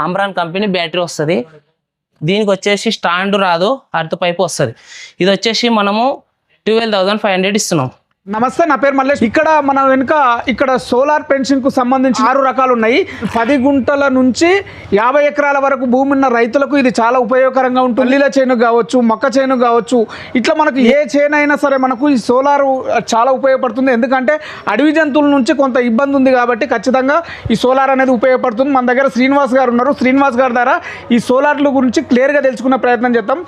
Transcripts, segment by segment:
అమ్రాన్ company battery వస్తుంది. దీనికి వచ్చేసి స్టాండ్ రాదు అర్త్ పైపు వస్తుంది. ఇది వచ్చేసి మనము ట్వెల్వ్ థౌసండ్ ఫైవ్ హండ్రెడ్ ఇస్తున్నాం. నమస్తే నా పేరు మల్లేష్. ఇక్కడ మన వెనుక ఇక్కడ సోలార్ పెన్షన్కు సంబంధించి ఆరు రకాలు ఉన్నాయి పది గుంటల నుంచి యాభై ఎకరాల వరకు భూమి ఉన్న రైతులకు ఇది చాలా ఉపయోగకరంగా ఉంటుంది. పల్లీల చేను కావచ్చు మొక్క చేను కావచ్చు ఇట్లా మనకు ఏ చేను అయినా సరే మనకు ఈ సోలార్ చాలా ఉపయోగపడుతుంది. ఎందుకంటే అడవి జంతువుల నుంచి కొంత ఇబ్బంది ఉంది కాబట్టి ఖచ్చితంగా ఈ సోలార్ అనేది ఉపయోగపడుతుంది. మన దగ్గర శ్రీనివాస్ గారు ఉన్నారు. శ్రీనివాస్ గారి ద్వారా ఈ సోలార్ల గురించి క్లియర్గా తెలుసుకునే ప్రయత్నం చేద్దాం.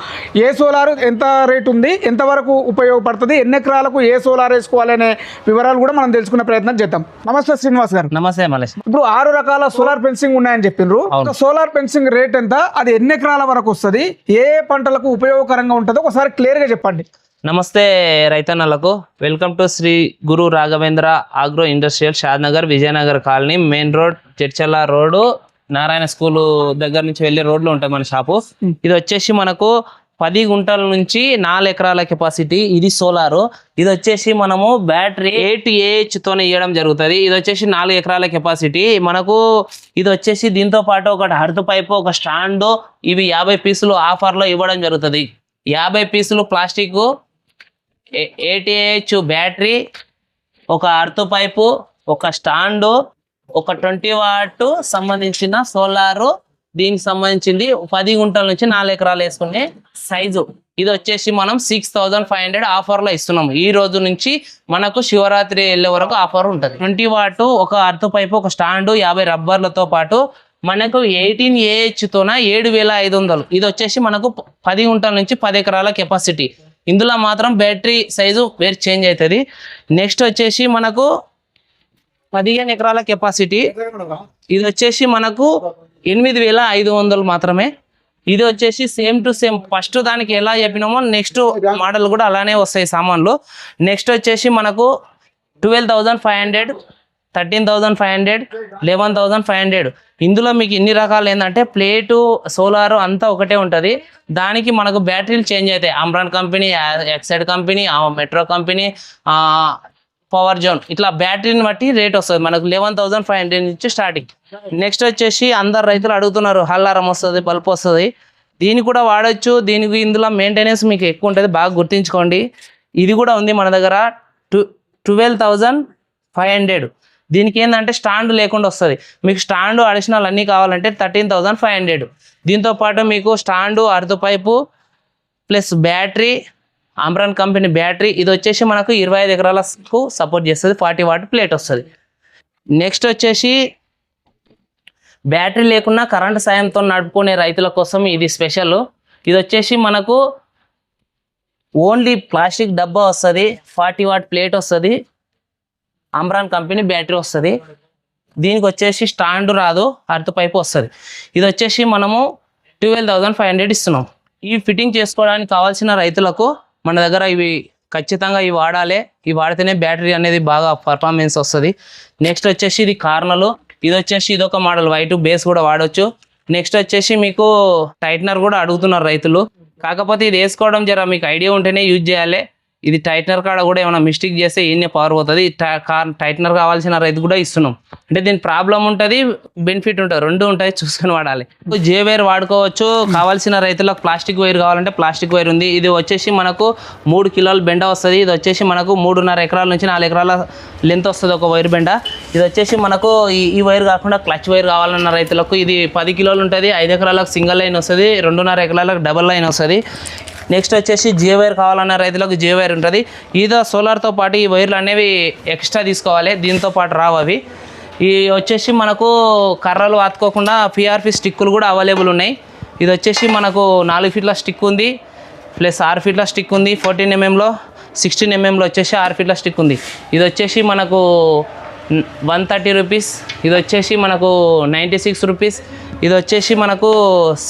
ఏ సోలార్ ఎంత రేట్ ఉంది? ఎంతవరకు ఉపయోగపడుతుంది? ఎన్ని ఎకరాలకు ఏ సోలార్ వేసుకోవాలనే వివరాలు కూడా మనం తెలుసుకునే ప్రయత్నం చేద్దాం. నమస్తే శ్రీనివాస్ గారు. నమస్తే మలేష్. ఇప్పుడు ఆరు రకాల సోలార్ ఫెన్సింగ్ ఉన్నాయని చెప్పిండ్రు సోలార్ ఫెన్సింగ్ రేట్ ఎంత? అది ఎన్ని ఎకరాల వరకు వస్తుంది? ఏ పంటలకు ఉపయోగకరంగా ఉంటుందో ఒకసారి క్లియర్గా చెప్పండి. నమస్తే రైతన్నలకు. Welcome to Shri Guru Raghavendra agro industrial Shadnagar Vijayanagar colony main road చర్చల రోడ్డు నారాయణ స్కూల్ దగ్గర నుంచి వెళ్ళే రోడ్లో ఉంటుంది మన షాపు. ఇది వచ్చేసి మనకు పది గుంటల నుంచి నాలుగు ఎకరాల కెపాసిటీ ఇది సోలారు. ఇది వచ్చేసి మనము బ్యాటరీ ఎయిట్ ఏహెచ్ ఇవ్వడం జరుగుతుంది. ఇది వచ్చేసి నాలుగు ఎకరాల కెపాసిటీ మనకు ఇది వచ్చేసి దీంతో పాటు ఒక హర్త్ పైపు ఒక స్టాండ్ ఇవి యాభై పీసులు ఆఫర్లో ఇవ్వడం జరుగుతుంది. యాభై పీసులు ప్లాస్టిక్ ఏటీహెచ్ బ్యాటరీ ఒక అర్త్ పైపు ఒక స్టాండు ఒక ట్వంటీ వాట్ సంబంధించిన సోలారు దీనికి సంబంధించింది పది గుంటల నుంచి నాలుగు ఎకరాలు వేసుకునే సైజు ఇది వచ్చేసి మనం సిక్స్ థౌజండ్ ఫైవ్ హండ్రెడ్ ఆఫర్లో ఇస్తున్నాం ఈ రోజు నుంచి మనకు శివరాత్రి వెళ్ళే వరకు ఆఫర్ ఉంటుంది. ట్వంటీ వాట్ ఒక అర్త్ పైపు ఒక స్టాండు యాభై రబ్బర్లతో పాటు మనకు ఎయిటీన్ ఏహెచ్ తోన ఏడు వేల ఐదు వందలు. ఇది వచ్చేసి మనకు పది గుంటల నుంచి పది ఎకరాల కెపాసిటీ ఇందులో మాత్రం బ్యాటరీ సైజు వేరు చేంజ్ అవుతుంది. నెక్స్ట్ వచ్చేసి మనకు పదిహేను ఎకరాల కెపాసిటీ ఇది వచ్చేసి మనకు ఎనిమిది వేల ఐదు వందలు మాత్రమే. ఇది వచ్చేసి సేమ్ టు సేమ్. ఫస్ట్ దానికి ఎలా చెప్పినామో నెక్స్ట్ మోడల్ కూడా అలానే వస్తాయి సామాన్లు. నెక్స్ట్ వచ్చేసి మనకు twelve thousand five hundred thirteen thousand five hundred eleven thousand five hundred. ఇందులో మీకు ఇన్ని రకాలు ఏంటంటే ప్లేటు సోలారు అంతా ఒకటే ఉంటుంది. దానికి మనకు బ్యాటరీలు చేంజ్ అవుతాయి. Amaron company Exide company Metro company power zone. ఇట్లా బ్యాటరీని బట్టి రేట్ వస్తుంది. మనకు లెవెన్ థౌసండ్ ఫైవ్ హండ్రెడ్ నుంచి స్టార్టింగ్ నెక్స్ట్ వచ్చేసి అందరు రైతులు అడుగుతున్నారు హల్లారం వస్తుంది బల్బ్ వస్తుంది. దీన్ని కూడా వాడచ్చు. దీనికి ఇందులో మెయింటెనెన్స్ మీకు ఎక్కువ ఉంటుంది. బాగా గుర్తించుకోండి. ఇది కూడా ఉంది మన దగ్గర to twelve thousand five hundred దీనికి ఏంటంటే స్టాండ్ లేకుండా వస్తుంది. మీకు స్టాండ్ అడిషనల్ అన్నీ కావాలంటే థర్టీన్ థౌజండ్ ఫైవ్ హండ్రెడ్ దీంతో పాటు మీకు stand earth pipe plus battery Amaron company battery ఇది వచ్చేసి మనకు ఇరవై ఐదు ఎకరాలకు సపోర్ట్ చేస్తుంది ఫార్టీ వాట్ ప్లేట్ వస్తుంది. నెక్స్ట్ వచ్చేసి బ్యాటరీ లేకుండా కరెంట్ సాయంతో నడుపుకునే రైతుల కోసం ఇది స్పెషల్. ఇది వచ్చేసి మనకు ఓన్లీ ప్లాస్టిక్ డబ్బా వస్తుంది ఫార్టీ వాట్ ప్లేట్ వస్తుంది అమ్రాన్ కంపెనీ బ్యాటరీ వస్తుంది. దీనికి వచ్చేసి స్టాండ్ రాదు అర్త్ పైపు వస్తుంది. ఇది వచ్చేసి మనము ట్వెల్వ్ థౌజండ్ ఫైవ్ హండ్రెడ్ ఇస్తున్నాం. ఈ ఫిట్టింగ్ చేసుకోవడానికి కావాల్సిన రైతులకు మన దగ్గర ఇవి ఖచ్చితంగా ఇవి వాడాలి. ఇవి వాడితేనే బ్యాటరీ అనేది బాగా పర్ఫార్మెన్స్ వస్తుంది. నెక్స్ట్ వచ్చేసి ఇది కార్నలు. ఇది వచ్చేసి ఇదొక మోడల్ వైట్ బేస్ కూడా వాడొచ్చు. నెక్స్ట్ వచ్చేసి మీకు టైట్నర్ కూడా అడుగుతున్నారు రైతులు. కాకపోతే ఇది వేసుకోవడం జర మీకు ఐడియా ఉంటేనే యూజ్ చేయాలి. ఇది టైట్నర్ కాడ కూడా ఏమైనా మిస్టేక్ చేస్తే ఈయనే పవర్ పోతుంది. టైట్నర్ కావాల్సిన రైతు కూడా ఇస్తున్నాం. అంటే దీని ప్రాబ్లం ఉంటుంది బెనిఫిట్ ఉంటుంది. రెండు ఉంటాయి చూసుకొని వాడాలి. జే వైర్ వాడుకోవచ్చు. కావాల్సిన రైతులకు ప్లాస్టిక్ వైర్ కావాలంటే ప్లాస్టిక్ వైర్ ఉంది. ఇది వచ్చేసి మనకు మూడు కిలోల బెండ వస్తుంది. ఇది వచ్చేసి మనకు మూడున్నర ఎకరాల నుంచి నాలుగు ఎకరాల లెంత్ వస్తుంది ఒక వైర్ బెండ. ఇది వచ్చేసి మనకు ఈ ఈ వైర్ కాకుండా క్లచ్ వైర్ కావాలన్న రైతులకు ఇది పది కిలోలు ఉంటుంది. ఐదు ఎకరాలకు సింగిల్ లైన్ వస్తుంది. రెండున్నర ఎకరాలకు డబల్ లైన్ వస్తుంది. నెక్స్ట్ వచ్చేసి జియో వైర్ కావాలన్న రైతులకు జియో వైర్ ఉంటుంది. ఈదో సోలార్తో పాటు ఈ వైర్లు అనేవి ఎక్స్ట్రా తీసుకోవాలి. దీంతో పాటు రావు అవి. ఈ వచ్చేసి మనకు కర్రలు వాతుకోకుండా పిఆర్పి స్టిక్కులు కూడా అవైలబుల్ ఉన్నాయి. ఇది వచ్చేసి మనకు నాలుగు ఫీట్ల స్టిక్ ఉంది. ప్లస్ ఆరు ఫీట్ల స్టిక్ ఉంది. ఫోర్టీన్ ఎంఎంలో సిక్స్టీన్ ఎంఎంలో వచ్చేసి ఆరు ఫీట్ల స్టిక్ ఉంది. ఇది వచ్చేసి మనకు వన్ థర్టీ రూపీస్ ఇది వచ్చేసి మనకు నైంటీ సిక్స్ రూపీస్ ఇది వచ్చేసి మనకు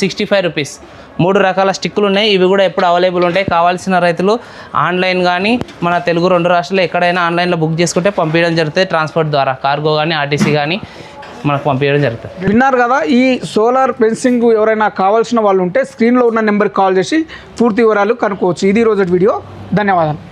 సిక్స్టీ ఫైవ్ రూపీస్ మూడు రకాల స్టిక్కులు ఉన్నాయి. ఇవి కూడా ఎప్పుడు అవైలబుల్ ఉంటాయి. కావాల్సిన రైతులు ఆన్లైన్ కానీ మన తెలుగు రెండు రాష్ట్రాల్లో ఎక్కడైనా ఆన్లైన్లో బుక్ చేసుకుంటే పంపించడం జరుగుతుంది. ట్రాన్స్పోర్ట్ ద్వారా కార్గో కానీ ఆర్టీసీ కానీ మనకు పంపించడం జరుగుతుంది. విన్నారు కదా ఈ సోలార్ ఫెన్సింగ్ ఎవరైనా కావాల్సిన వాళ్ళు ఉంటే స్క్రీన్లో ఉన్న నెంబర్కి కాల్ చేసి పూర్తి వివరాలు కనుక్కోవచ్చు. ఇది రోజు వీడియో. ధన్యవాదాలు.